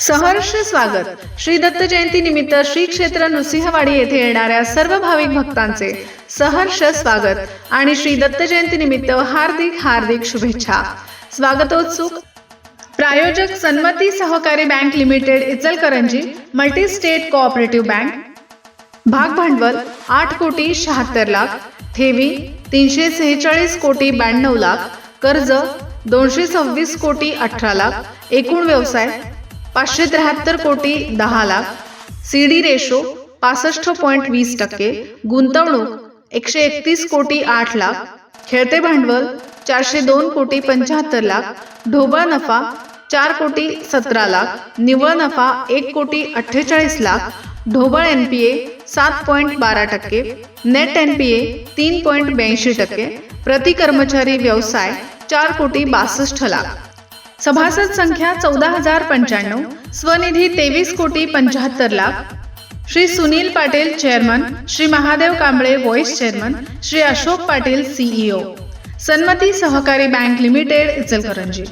सहर्ष स्वागत. श्री दत्त जयंती निमित्त श्री क्षेत्र नृसिंहवाडी येथे येणाऱ्या सर्व भाविक भक्तांचे सहर्ष स्वागत आणि श्री दत्त जयंती निमित्त हार्दिक हार्दिक शुभेच्छा. स्वागतोत्सुक प्रायोजक Sanmati Sahakari bank limited Ichalkaranji multi state cooperative bank भाग भांडवल आठ कोटी शहात्तर लाख ठेवी तीनशे सेहेचाळीस कोटी ब्याण्णव लाख कर्ज दोनशे सव्वीस कोटी अठरा लाख एकूण व्यवसाय पाचशे त्र्याहत्तर कोटी दहा लाख. सी डी रेशो पासष्ट पॉईंट वीस टक्के. गुंतवणूक एकशे एकतीस कोटी आठ लाख. खेळते भांडवल चारशे दोन कोटी पंच्याहत्तर लाख. ढोबळ नफा चार कोटी सतरा लाख. निव्वळ नफा एक कोटी अठ्ठेचाळीस लाख. ढोबळ एन पी ए सात पॉईंट बारा टक्के. नेट एन पी ए तीन पॉईंट ब्याऐंशी टक्के. प्रति कर्मचारी व्यवसाय चार कोटी बासष्ट लाख. सभासद संख्या चौदा हजार पंच्याण्णव स्वनिधी तेवीस कोटी पंच्याहत्तर lakh. Shri Sunil Patil chairman Shri Mahadev Kamble vice chairman Shri Ashok Patil CEO Sanmati Sahakari bank limited Ichalkaranji.